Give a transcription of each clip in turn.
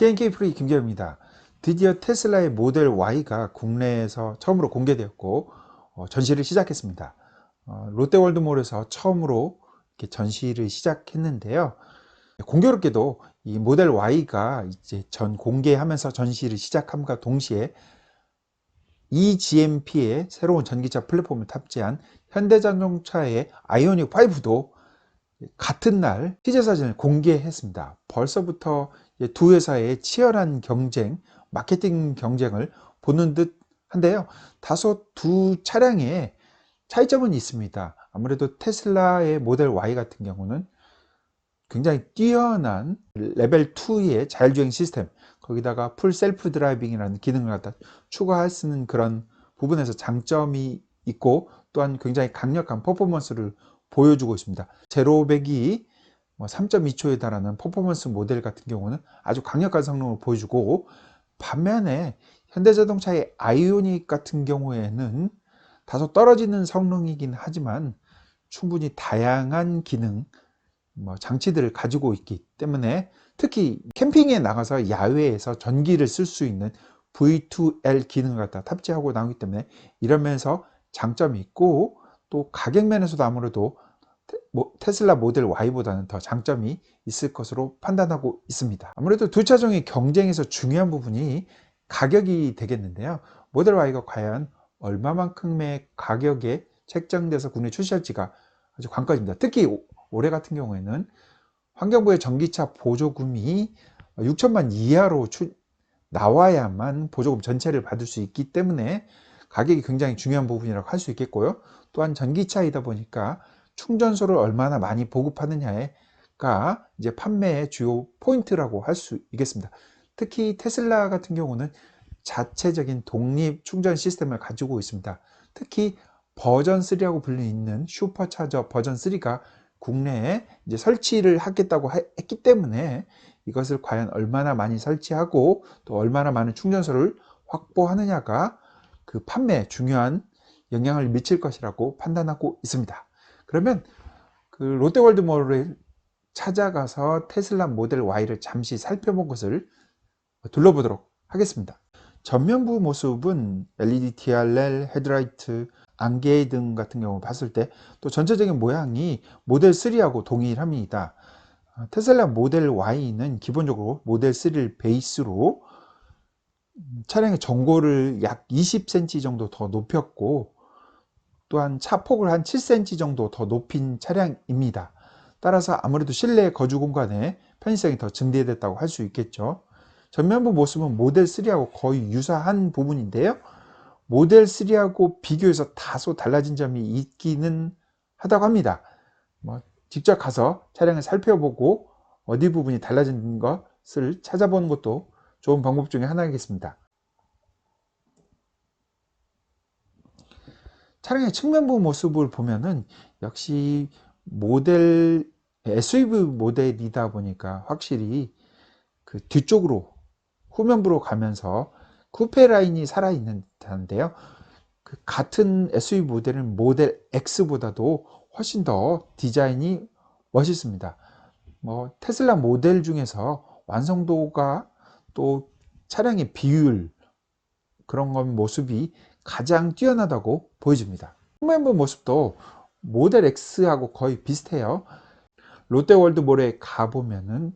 TNK 프리 김재입니다. 드디어 테슬라의 모델 Y가 국내에서 처음으로 공개되었고 어, 전시를 시작했습니다. 어, 롯데월드몰에서 처음으로 이렇게 전시를 시작했는데요. 공교롭게도 이 모델 Y가 이제 전 공개하면서 전시를 시작함과 동시에 eGMP의 새로운 전기차 플랫폼을 탑재한 현대자동차의 아이오닉 5도 같은 날 티저 사진을 공개했습니다. 벌써부터 두 회사의 치열한 경쟁, 마케팅 경쟁을 보는 듯 한데요. 다소 두 차량의 차이점은 있습니다. 아무래도 테슬라의 모델 Y 같은 경우는 굉장히 뛰어난 레벨 2의 자율주행 시스템, 거기다가 풀 셀프 드라이빙이라는 기능을 갖다 추가할 수 있는 그런 부분에서 장점이 있고 또한 굉장히 강력한 퍼포먼스를 보여주고 있습니다. 제로백이 3.2초에 뭐 달하는 퍼포먼스 모델 같은 경우는 아주 강력한 성능을 보여주고 반면에 현대자동차의 아이오닉 같은 경우에는 다소 떨어지는 성능이긴 하지만 충분히 다양한 기능, 뭐 장치들을 가지고 있기 때문에 특히 캠핑에 나가서 야외에서 전기를 쓸 수 있는 V2L 기능을 갖다 탑재하고 나오기 때문에 이러면서 장점이 있고 또 가격 면에서도 아무래도 테슬라 모델 Y보다는 더 장점이 있을 것으로 판단하고 있습니다. 아무래도 두 차종의 경쟁에서 중요한 부분이 가격이 되겠는데요. 모델 Y가 과연 얼마만큼의 가격에 책정돼서 국내 출시할지가 아주 관건입니다. 특히 올해 같은 경우에는 환경부의 전기차 보조금이 6천만 이하로 나와야만 보조금 전체를 받을 수 있기 때문에 가격이 굉장히 중요한 부분이라고 할 수 있겠고요. 또한 전기차이다 보니까 충전소를 얼마나 많이 보급하느냐가 이제 판매의 주요 포인트라고 할 수 있겠습니다. 특히 테슬라 같은 경우는 자체적인 독립 충전 시스템을 가지고 있습니다. 특히 버전 3라고 불리는 슈퍼차저 버전 3가 국내에 이제 설치를 하겠다고 했기 때문에 이것을 과연 얼마나 많이 설치하고 또 얼마나 많은 충전소를 확보하느냐가 그 판매에 중요한 영향을 미칠 것이라고 판단하고 있습니다. 그러면 그 롯데월드몰을 찾아가서 테슬라 모델 Y를 잠시 살펴본 것을 둘러보도록 하겠습니다. 전면부 모습은 LED TRL, 헤드라이트, 안개 등 같은 경우 봤을 때 또 전체적인 모양이 모델 3하고 동일합니다. 테슬라 모델 Y는 기본적으로 모델 3를 베이스로 차량의 전고를 약 20cm 정도 더 높였고 또한 차 폭을 한 7cm 정도 더 높인 차량입니다. 따라서 아무래도 실내 거주 공간에 편의성이 더 증대됐다고 할 수 있겠죠. 전면부 모습은 모델 3하고 거의 유사한 부분인데요. 모델 3하고 비교해서 다소 달라진 점이 있기는 하다고 합니다. 뭐 직접 가서 차량을 살펴보고 어디 부분이 달라진 것을 찾아보는 것도 좋은 방법 중에 하나이겠습니다. 차량의 측면부 모습을 보면은 역시 모델 SUV 모델이다 보니까 확실히 그 뒤쪽으로 후면부로 가면서 쿠페 라인이 살아 있는 듯한데요. 그 같은 SUV 모델은 모델 X보다도 훨씬 더 디자인이 멋있습니다. 뭐 테슬라 모델 중에서 완성도가 또 차량의 비율 그런 건 모습이 가장 뛰어나다고 보여집니다. 후면부 모습도 모델 X하고 거의 비슷해요. 롯데월드몰에 가보면은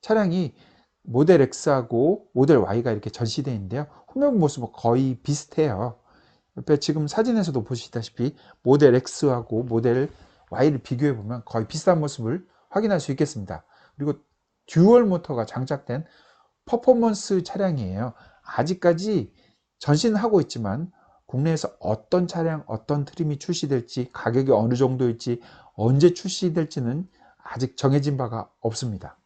차량이 모델 X하고 모델 Y가 이렇게 전시되어 있는데요. 후면 모습은 거의 비슷해요. 옆에 지금 사진에서도 보시다시피 모델 X하고 모델 Y를 비교해 보면 거의 비슷한 모습을 확인할 수 있겠습니다. 그리고 듀얼 모터가 장착된 퍼포먼스 차량이에요. 아직까지 전시는 하고 있지만 국내에서 어떤 차량, 어떤 트림이 출시될지, 가격이 어느 정도일지, 언제 출시될지는 아직 정해진 바가 없습니다.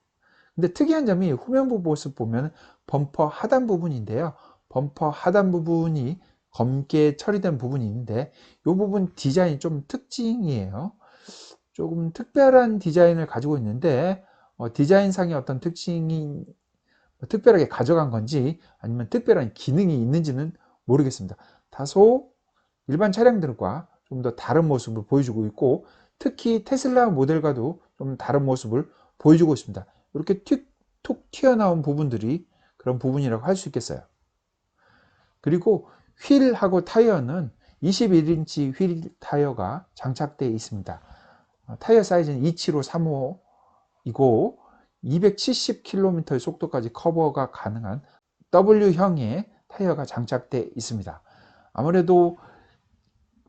근데 특이한 점이 후면부 모습 보면 범퍼 하단 부분인데요. 범퍼 하단 부분이 검게 처리된 부분이 있는데 이 부분 디자인이 좀 특징이에요. 조금 특별한 디자인을 가지고 있는데 어, 디자인상의 어떤 특징이 특별하게 가져간 건지 아니면 특별한 기능이 있는지는 모르겠습니다. 다소 일반 차량들과 좀 더 다른 모습을 보여주고 있고 특히 테슬라 모델과도 좀 다른 모습을 보여주고 있습니다. 이렇게 툭 툭 튀어나온 부분들이 그런 부분이라고 할 수 있겠어요. 그리고 휠하고 타이어는 21인치 휠 타이어가 장착되어 있습니다. 어, 타이어 사이즈는 27535이고 270km의 속도까지 커버가 가능한 W형의 타이어가 장착되어 있습니다. 아무래도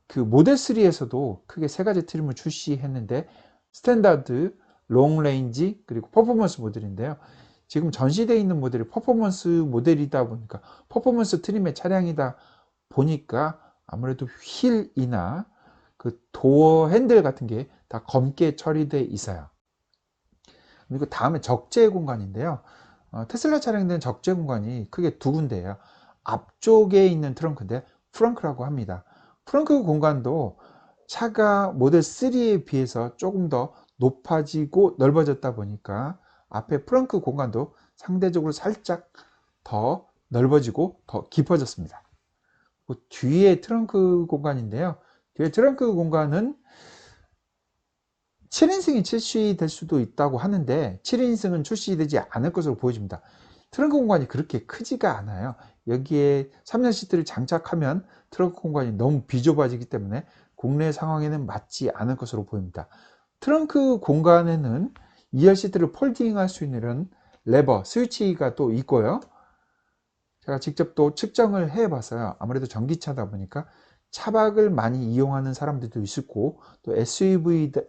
그 모델 3에서도 크게 세 가지 트림을 출시했는데 스탠다드, 롱 레인지 그리고 퍼포먼스 모델인데요. 지금 전시되어 있는 모델이 퍼포먼스 모델이다 보니까 퍼포먼스 트림의 차량이다 보니까 아무래도 휠이나 그 도어 핸들 같은 게 다 검게 처리되어 있어요. 그리고 다음에 적재 공간인데요. 어, 테슬라 차량들은 적재 공간이 크게 두 군데예요. 앞쪽에 있는 트렁크인데 프렁크라고 합니다. 프렁크 공간도 차가 모델 3에 비해서 조금 더 높아지고 넓어졌다 보니까 앞에 프렁크 공간도 상대적으로 살짝 더 넓어지고 더 깊어졌습니다. 그 뒤에 트렁크 공간인데요. 뒤에 트렁크 공간은 7인승이 출시될 수도 있다고 하는데 7인승은 출시되지 않을 것으로 보여집니다. 트렁크 공간이 그렇게 크지가 않아요. 여기에 3열 시트를 장착하면 트렁크 공간이 너무 비좁아지기 때문에 국내 상황에는 맞지 않을 것으로 보입니다. 트렁크 공간에는 2열 시트를 폴딩할 수 있는 레버, 스위치가 또 있고요. 제가 직접 또 측정을 해 봤어요. 아무래도 전기차다 보니까 차박을 많이 이용하는 사람들도 있었고 또 SUV이다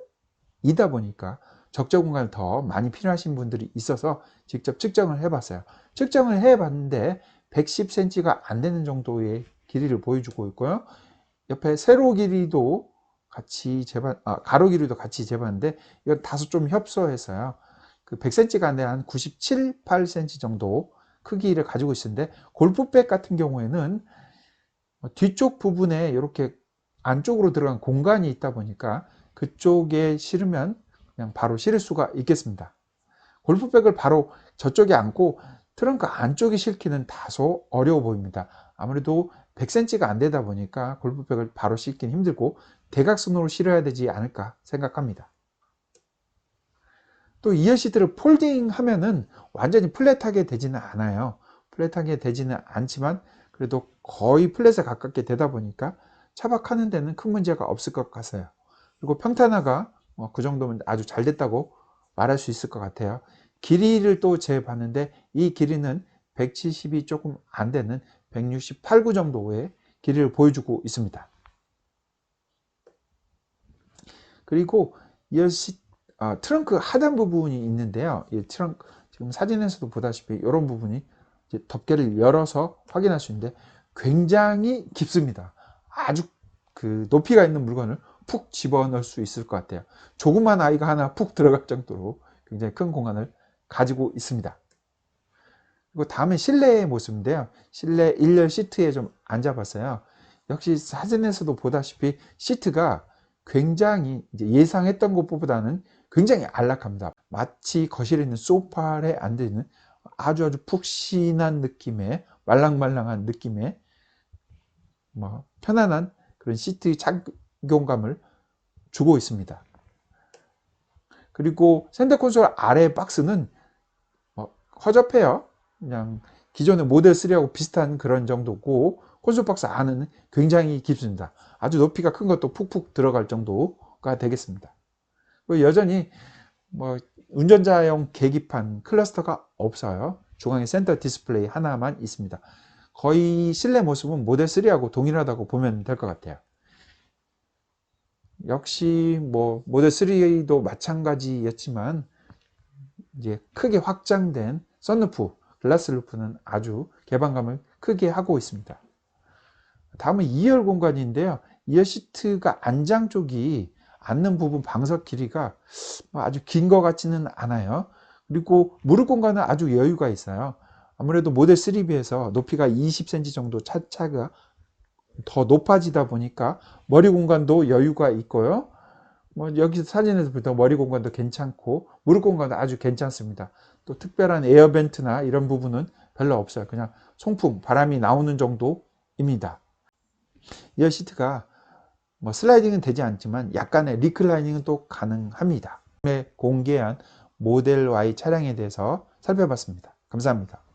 보니까 적재 공간을 더 많이 필요하신 분들이 있어서 직접 측정을 해 봤어요. 측정을 해 봤는데 110cm가 안 되는 정도의 길이를 보여주고 있고요. 옆에 세로 길이도 같이 재반, 아, 가로 길이도 같이 재봤는데 이건 다소 좀 협소해서요. 그 100cm가 안 되는 한 97, 8cm 정도 크기를 가지고 있는데 골프백 같은 경우에는 뒤쪽 부분에 이렇게 안쪽으로 들어간 공간이 있다 보니까 그쪽에 실으면 그냥 바로 실을 수가 있겠습니다. 골프백을 바로 저쪽에 안고 트렁크 안쪽에 실기는 다소 어려워 보입니다. 아무래도 100cm가 안 되다 보니까 골프백을 바로 싣기는 힘들고 대각선으로 실어야 되지 않을까 생각합니다. 또 2열 시트를 폴딩 하면은 완전히 플랫하게 되지는 않아요. 플랫하게 되지는 않지만 그래도 거의 플랫에 가깝게 되다 보니까 차박하는 데는 큰 문제가 없을 것 같아요. 그리고 평탄화가 뭐그 정도면 아주 잘 됐다고 말할 수 있을 것 같아요. 길이를 또 재봤는데 이 길이는 170이 조금 안 되는 168구 정도의 길이를 보여주고 있습니다. 그리고 이 시, 아, 트렁크 하단 부분이 있는데요. 이 트렁크 지금 사진에서도 보다시피 이런 부분이 덮개를 열어서 확인할 수 있는데 굉장히 깊습니다. 아주 그 높이가 있는 물건을 푹 집어넣을 수 있을 것 같아요. 조그만 아이가 하나 푹 들어갈 정도로 굉장히 큰 공간을 가지고 있습니다. 그리고 다음에 실내의 모습인데요. 실내 1열 시트에 좀 앉아봤어요. 역시 사진에서도 보다시피 시트가 굉장히 예상했던 것보다는 굉장히 안락합니다. 마치 거실에 있는 소파에 앉아 있는 아주 아주 푹신한 느낌의 말랑말랑한 느낌의 뭐 편안한 그런 시트 착용감을 주고 있습니다. 그리고 센터 콘솔 아래 박스는 뭐 허접해요. 그냥 기존의 모델 3하고 비슷한 그런 정도고 콘솔 박스 안은 굉장히 깊습니다. 아주 높이가 큰 것도 푹푹 들어갈 정도가 되겠습니다. 여전히 뭐 운전자용 계기판 클러스터가 없어요. 중앙에 센터 디스플레이 하나만 있습니다. 거의 실내 모습은 모델 3하고 동일하다고 보면 될 것 같아요. 역시 뭐 모델 3도 마찬가지였지만 이제 크게 확장된 썬루프, 글라스 루프는 아주 개방감을 크게 하고 있습니다. 다음은 2열 공간인데요. 2열 시트가 안장 쪽이 앉는 부분 방석 길이가 뭐 아주 긴 것 같지는 않아요. 그리고 무릎 공간은 아주 여유가 있어요. 아무래도 모델 3 비해서 높이가 20cm 정도 차차가 더 높아지다 보니까 머리 공간도 여유가 있고요. 뭐 여기 사진에서 부터 머리 공간도 괜찮고 무릎 공간도 아주 괜찮습니다. 또 특별한 에어벤트나 이런 부분은 별로 없어요. 그냥 송풍, 바람이 나오는 정도입니다. 이어 시트가 뭐 슬라이딩은 되지 않지만 약간의 리클라이닝은 또 가능합니다. 공개한 모델 Y 차량에 대해서 살펴봤습니다. 감사합니다.